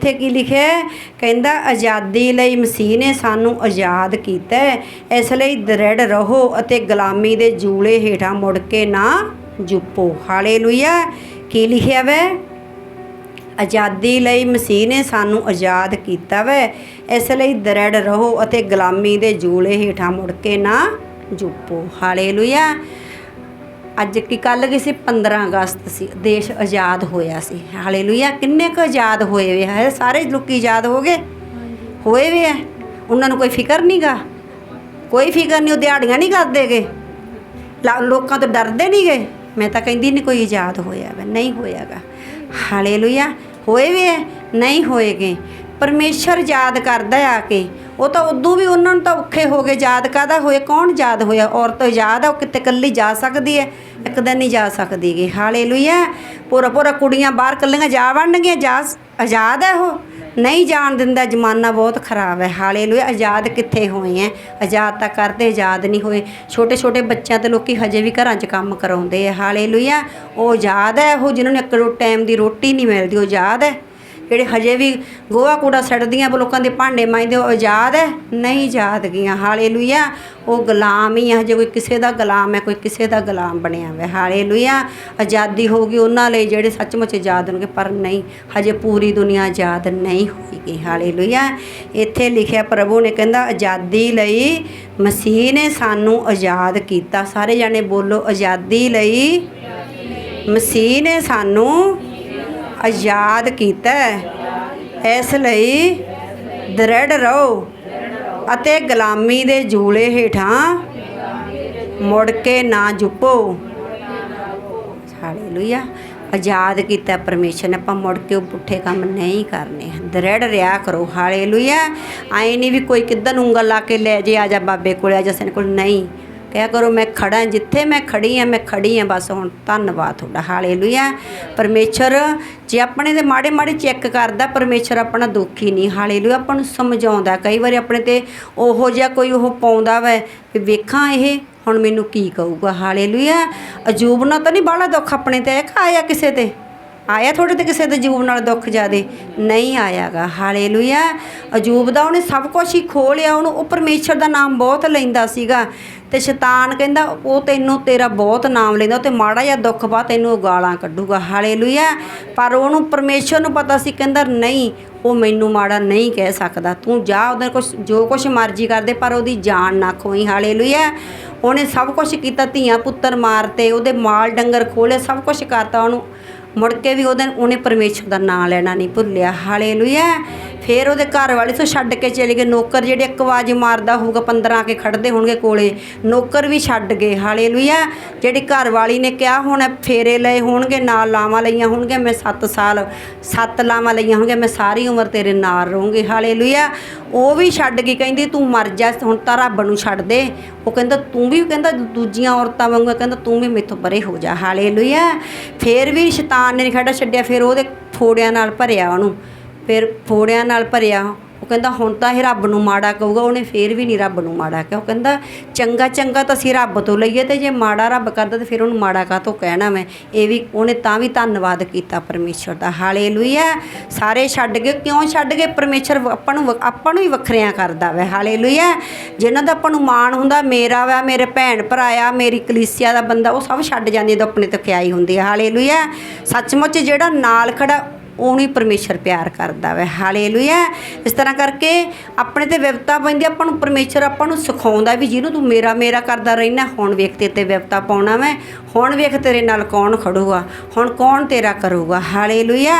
ਇੱਥੇ ਕੀ ਲਿਖਿਆ ਕਹਿੰਦਾ, ਆਜ਼ਾਦੀ ਲਈ ਮਸੀਹ ਨੇ ਸਾਨੂੰ ਆਜ਼ਾਦ ਕੀਤਾ ਇਸ ਲਈ ਦ੍ਰਿੜ ਰਹੋ ਅਤੇ ਗੁਲਾਮੀ ਦੇ ਜੂਲੇ ਹੇਠਾਂ ਮੁੜ ਕੇ ਨਾ ਜੁਪੋ। ਹਾਲੇਲੂਇਆ। ਕੀ ਲਿਖਿਆ ਵੈ? ਆਜ਼ਾਦੀ ਲਈ ਮਸੀਹ ਨੇ ਸਾਨੂੰ ਆਜ਼ਾਦ ਕੀਤਾ ਵੈ। ਇਸ ਲਈ ਦ੍ਰਿੜ ਰਹੋ ਅਤੇ ਗੁਲਾਮੀ ਦੇ ਜੂਲੇ ਹੇਠਾਂ ਮੁੜ ਕੇ ਨਾ ਜੁਪੋ। ਹਾਲੇਲੂਇਆ। ਅੱਜ ਕੀ ਕੱਲ ਕੀ ਸੀ 15 ਅਗਸਤ ਸੀ ਦੇਸ਼ ਆਜ਼ਾਦ ਹੋਇਆ ਸੀ। ਹਾਲੇਲੂਇਆ ਕਿੰਨੇ ਕੁ ਆਜ਼ਾਦ ਹੋਏ ਵੇ ਹੈ ਸਾਰੇ ਲੋਕੀ ਆਜ਼ਾਦ ਹੋ ਗਏ? ਹੋਏ ਵੇ ਹੈ ਉਹਨਾਂ ਨੂੰ ਕੋਈ ਫਿਕਰ ਨਹੀਂਗਾ ਕੋਈ ਫਿਕਰ ਨਹੀਂ ਉਹ ਦਿਹਾੜੀਆਂ ਨਹੀਂ ਕਰਦੇਗੇ ਲੋਕਾਂ ਤੋਂ ਡਰਦੇ ਨਹੀਂਗੇ ਮੈਂ ਤਾਂ ਕਹਿੰਦੀ ਨਹੀਂ ਕੋਈ ਆਜ਼ਾਦ ਹੋਇਆ ਵਾ ਨਹੀਂ ਹੋਇਆਗਾ ਹਾਲੇਲੂਇਆ ਹੋਏ ਵੇ ਹੈ ਨਹੀਂ ਹੋਏਗੇ ਪਰਮੇਸ਼ਰ ਯਾਦ ਕਰਦਾ ਆ ਕੇ। ਉਹ ਤਾਂ ਉਦੋਂ ਵੀ ਉਹਨਾਂ ਨੂੰ ਤਾਂ ਔਖੇ ਹੋ ਗਏ। ਯਾਦ ਕਾਦਾ ਹੋਏ? ਕੌਣ ਯਾਦ ਹੋਇਆ? ਔਰਤ ਯਾਦ ਆ, ਉਹ ਕਿਤੇ ਇਕੱਲੀ ਜਾ ਸਕਦੀ ਹੈ। ਇੱਕ ਦਿਨ ਨਹੀਂ ਜਾ ਸਕਦੀ ਗੀ। ਹਾਲੇਲੂਇਆ। ਪੂਰਾ ਪੂਰਾ ਕੁੜੀਆਂ ਬਾਹਰ ਇਕੱਲੀਆਂ ਜਾ ਵੜਨਗੀਆਂ। ਜਾ ਆਜ਼ਾਦ ਹੈ ਉਹ? ਨਹੀਂ ਜਾਣ ਦਿੰਦਾ। ਜ਼ਮਾਨਾ ਬਹੁਤ ਖਰਾਬ ਹੈ। ਹਾਲੇ ਲੋ ਆਜ਼ਾਦ ਕਿੱਥੇ ਹੋਏ ਹੈ ਆਜ਼ਾਦ ਤਾਂ ਕਰਦੇ, ਆਜ਼ਾਦ ਨਹੀਂ ਹੋਏ। ਛੋਟੇ ਛੋਟੇ ਬੱਚਿਆਂ ਤੇ ਲੋਕੀ ਹਜੇ ਵੀ ਘਰਾਂ 'ਚ ਕੰਮ ਕਰਾਉਂਦੇ ਆ। ਹਾਲੇਲੂਇਆ। ਉਹ ਆਜ਼ਾਦ ਹੈ ਉਹ, ਜਿਨ੍ਹਾਂ ਨੂੰ ਇੱਕ ਟਾਈਮ ਦੀ ਰੋਟੀ ਨਹੀਂ ਮਿਲਦੀ, ਉਹ ਆਜ਼ਾਦ ਹੈ। ਜਿਹੜੇ ਹਜੇ ਵੀ ਗੋਹਾ ਕੂੜਾ ਸੜਦੀਆਂ ਲੋਕਾਂ ਦੇ ਭਾਂਡੇ ਮਾਂਜਦੇ, ਉਹ ਆਜ਼ਾਦ ਹੈ ਨਹੀਂ ਆਜ਼ਾਦ ਗੀਆਂ ਹਾਲੇਲੂਇਆ। ਉਹ ਗੁਲਾਮ ਹੀ ਆ। ਹਜੇ ਕੋਈ ਕਿਸੇ ਦਾ ਗੁਲਾਮ ਹੈ ਕੋਈ ਕਿਸੇ ਦਾ ਗੁਲਾਮ ਬਣਿਆ ਹੋਇਆ। ਹਾਲੇਲੂਇਆ। ਆਜ਼ਾਦੀ ਹੋਗੀ ਉਹਨਾਂ ਲਈ ਜਿਹੜੇ ਸੱਚਮੁੱਚ ਆਜ਼ਾਦ ਹੋਣਗੇ, ਪਰ ਨਹੀਂ, ਹਜੇ ਪੂਰੀ ਦੁਨੀਆ ਆਜ਼ਾਦ ਨਹੀਂ ਹੋਈਗੀ ਹਾਲੇਲੂਇਆ। ਇੱਥੇ ਲਿਖਿਆ ਪ੍ਰਭੂ ਨੇ ਕਹਿੰਦਾ, ਆਜ਼ਾਦੀ ਲਈ ਮਸੀਹ ਨੇ ਸਾਨੂੰ ਆਜ਼ਾਦ ਕੀਤਾ। ਸਾਰੇ ਜਾਣੇ ਬੋਲੋ, ਆਜ਼ਾਦੀ ਲਈ ਮਸੀਹ ਨੇ ਸਾਨੂੰ ਆਜ਼ਾਦ ਕੀਤਾ ਇਸ ਲਈ ਦ੍ਰਿੜ ਰਹੋ ਅਤੇ ਗੁਲਾਮੀ ਦੇ ਜੂਲੇ ਹੇਠਾਂ ਮੁੜ ਕੇ ਨਾ ਜੁਪੋ। ਹਾਲੇਲੂਇਆ। ਆਜ਼ਾਦ ਕੀਤਾ ਪਰਮੇਸ਼ਰ ਨੇ, ਆਪਾਂ ਮੁੜ ਕੇ ਉਹ ਪੁੱਠੇ ਕੰਮ ਨਹੀਂ ਕਰਨੇ। ਦ੍ਰਿੜ ਰਿਆ ਕਰੋ। ਹਾਲੇਲੂਇਆ। ਆਏ ਨਹੀਂ ਵੀ ਕੋਈ ਕਿੱਦਾਂ ਨੂੰ ਉਂਗਲ ਲਾ ਕੇ ਲੈ ਜੇ, ਆ ਜਾ ਬਾਬੇ ਕੋਲ, ਆ ਜਾ ਸਨ ਕੋਲ। ਨਹੀਂ। ਕਿਆ ਕਰੋ, ਮੈਂ ਖੜਾ ਜਿੱਥੇ ਮੈਂ ਖੜੀ ਆ ਮੈਂ ਖੜੀ ਆ ਬਸ ਹੁਣ ਧੰਨਵਾਦ ਤੁਹਾਡਾ, ਹਾਲੇਲੂਇਆ। ਪਰਮੇਸ਼ਰ ਜੇ ਆਪਣੇ ਦੇ ਮਾੜੇ ਮਾੜੇ ਚੈੱਕ ਕਰਦਾ, ਪਰਮੇਸ਼ਰ ਆਪਣਾ ਦੁਖੀ ਨਹੀਂ, ਹਾਲੇਲੂਇਆ, ਆਪਾਂ ਨੂੰ ਸਮਝਾਉਂਦਾ, ਕਈ ਵਾਰੀ ਆਪਣੇ ਤੇ ਉਹੋ ਜਿਹਾ ਕੋਈ ਉਹ ਪਾਉਂਦਾ ਵੈ ਵੀ ਵੇਖਾਂ ਇਹ ਹੁਣ ਮੈਨੂੰ ਕੀ ਕਹੂਗਾ, ਹਾਲੇਲੂਇਆ। ਅਜੂਬ ਨਾਲ ਤਾਂ ਨਹੀਂ ਬਾਹਲਾ ਦੁੱਖ ਆਪਣੇ ਤੇ ਆਇਆ ਆਇਆ ਕਿਸੇ ਤੇ? ਆਇਆ ਤੁਹਾਡੇ ਤੇ ਕਿਸੇ ਦੇ ਜੂਬ ਨਾਲ ਦੁੱਖ ਜਾਦੇ ਨਹੀਂ ਆਇਆਗਾ, ਹਾਲੇਲੂਇਆ। ਅਜੂਬ ਦਾ ਉਹਨੇ ਸਭ ਕੁਝ ਹੀ ਖੋ ਲਿਆ, ਉਹਨੂੰ ਉਹ ਪਰਮੇਸ਼ਰ ਦਾ ਨਾਮ ਬਹੁਤ ਲੈਂਦਾ ਸੀਗਾ। ਤੇ ਸ਼ੈਤਾਨ ਕਹਿੰਦਾ, ਉਹ ਤੈਨੂੰ ਤੇਰਾ ਬਹੁਤ ਨਾਮ ਲੈਂਦਾ ਤੇ ਮਾੜਾ ਜਿਹਾ ਦੁੱਖ ਬਾ ਤੈਨੂੰ ਉਹ ਗਾਲਾਂ ਕੱਢੂਗਾ। ਹਾਲੇਲੂਇਆ। ਪਰ ਉਹਨੂੰ ਪਰਮੇਸ਼ਰ ਨੂੰ ਪਤਾ ਸੀ, ਕਹਿੰਦਾ, ਨਹੀਂ, ਉਹ ਮੈਨੂੰ ਮਾੜਾ ਨਹੀਂ ਕਹਿ ਸਕਦਾ। ਤੂੰ ਜਾ, ਉਹਦੇ ਕੁਛ ਜੋ ਕੁਛ ਮਰਜ਼ੀ ਕਰਦੇ, ਪਰ ਉਹਦੀ ਜਾਨ ਨਾ ਖੋਈ। ਹਾਲੇਲੂਇਆ। ਉਹਨੇ ਸਭ ਕੁਝ ਕੀਤਾ ਧੀਆਂ ਪੁੱਤਰ ਮਾਰਤੇ, ਉਹਦੇ ਮਾਲ ਡੰਗਰ ਖੋਲੇ ਸਭ ਕੁਝ ਕਰਤਾ ਉਹਨੂੰ। ਮੁੜ ਕੇ ਵੀ ਉਹਦੇ ਉਹਨੇ ਪਰਮੇਸ਼ਰ ਦਾ ਨਾਮ ਲੈਣਾ ਨਹੀਂ ਭੁੱਲਿਆ। ਹਾਲੇਲੂਇਆ। ਫਿਰ ਉਹਦੇ ਘਰ ਵਾਲੇ ਤੋਂ ਛੱਡ ਕੇ ਚਲੇ ਗਏ। ਨੌਕਰ ਜਿਹੜੇ ਇੱਕ ਵਾਜ ਮਾਰਦਾ ਹੋਊਗਾ 15 ਆ ਕੇ ਖੜਦੇ ਹੋਣਗੇ ਕੋਲੇ। ਨੌਕਰ ਵੀ ਛੱਡ ਗਏ। ਹਾਲੇਲੂਇਆ ਜਿਹੜੀ ਘਰ ਵਾਲੀ ਨੇ ਕਿਹਾ ਹੁਣ, ਫੇਰੇ ਲਏ ਹੋਣਗੇ, ਨਾਲ ਲਾਵਾਂ ਲਈਆਂ ਹੋਣਗੇ ਮੈਂ 7 ਸਾਲ 7 ਲਾਵਾਂ ਲਈਆਂ ਹੋਣਗੇ ਮੈਂ ਸਾਰੀ ਉਮਰ ਤੇਰੇ ਨਾਲ ਰਹੂੰਗੀ। ਹਾਲੇਲੂਇਆ ਉਹ ਵੀ ਛੱਡ ਗਈ, ਕਹਿੰਦੀ ਤੂੰ ਮਰ ਜਾ, ਹੁਣ ਤਾਂ ਰੱਬ ਨੂੰ ਛੱਡ ਦੇ। ਉਹ ਕਹਿੰਦਾ, ਤੂੰ ਵੀ ਕਹਿੰਦਾ, ਦੂਜੀਆਂ ਔਰਤਾਂ ਵਾਂਗੂ ਕਹਿੰਦਾ, ਤੂੰ ਵੀ ਮੇਥੋਂ ਪਰੇ ਹੋ ਜਾ। ਹਾਲੇਲੂਇਆ ਫਿਰ ਵੀ ਸ਼ੈਤਾਨ ਨੇ ਨੀ ਖੜਾ ਛੱਡਿਆ, ਫਿਰ ਉਹਦੇ ਫੋੜਿਆਂ ਨਾਲ ਭਰਿਆ ਉਹਨੂੰ। ਫਿਰ ਫੋੜਿਆਂ ਨਾਲ ਭਰਿਆ। ਉਹ ਕਹਿੰਦਾ, ਹੁਣ ਤਾਂ ਇਹ ਰੱਬ ਨੂੰ ਮਾੜਾ ਕਹੂਗਾ, ਉਹਨੇ ਫੇਰ ਵੀ ਨਹੀਂ ਰੱਬ ਨੂੰ ਮਾੜਾ ਕਿਹਾ। ਉਹ ਕਹਿੰਦਾ, ਚੰਗਾ ਚੰਗਾ ਤਾਂ ਅਸੀਂ ਰੱਬ ਤੋਂ ਲਈਏ ਤੇ ਜੇ ਮਾੜਾ ਰੱਬ ਕਰਦਾ ਤੇ ਫਿਰ ਉਹਨੂੰ ਮਾੜਾ ਕਾਹਤੋਂ ਕਹਿਣਾ ਮੈਂ? ਇਹ ਵੀ ਉਹਨੇ ਤਾਂ ਵੀ ਧੰਨਵਾਦ ਕੀਤਾ ਪਰਮੇਸ਼ਰ ਦਾ। ਹਾਲੇਲੂਇਆ! ਸਾਰੇ ਛੱਡ ਗਏ। ਕਿਉਂ ਛੱਡ ਗਏ? ਪਰਮੇਸ਼ਰ ਆਪਾਂ ਨੂੰ ਆਪਾਂ ਨੂੰ ਹੀ ਵੱਖਰਿਆਂ ਕਰਦਾ ਵੈ। ਹਾਲੇਲੂਇਆ! ਜਿਨ੍ਹਾਂ ਦਾ ਆਪਾਂ ਨੂੰ ਮਾਣ ਹੁੰਦਾ, ਮੇਰਾ ਵਾ, ਮੇਰੇ ਭੈਣ ਭਰਾ ਆ, ਮੇਰੀ ਕਲੀਸਿਆ ਦਾ ਬੰਦਾ, ਉਹ ਸਭ ਛੱਡ ਜਾਂਦੇ ਜਦੋਂ ਆਪਣੇ ਤੋਂ ਕਿਆਈ ਹੁੰਦੀ ਹੈ ਹਾਲੇਲੂਇਆ! ਸੱਚਮੁੱਚ ਜਿਹੜਾ ਨਾਲ ਖੜਾ ਉਹਨੂੰ ਹੀ ਪਰਮੇਸ਼ਰ ਪਿਆਰ ਕਰਦਾ ਵੈ। ਹਾਲੇਲੂਇਆ। ਇਸ ਤਰ੍ਹਾਂ ਕਰਕੇ ਆਪਣੇ ਤੇ ਵਿਵਤਾ ਪੈਂਦੀ ਆਪਾਂ ਨੂੰ ਪਰਮੇਸ਼ਰ ਆਪਾਂ ਨੂੰ ਸਿਖਾਉਂਦਾ ਵੀ ਜਿਹਨੂੰ ਤੂੰ ਮੇਰਾ ਮੇਰਾ ਕਰਦਾ ਰਹਿਣਾ ਹੁਣ ਵੇਖ ਤੇ ਤੇ ਵਿਵਤਾ ਪਾਉਣਾ ਮੈਂ ਹੁਣ ਵੇਖ ਤੇਰੇ ਨਾਲ ਕੌਣ ਖੜੂਗਾ, ਹੁਣ ਕੌਣ ਤੇਰਾ ਕਰੂਗਾ। ਹਾਲੇਲੂਇਆ।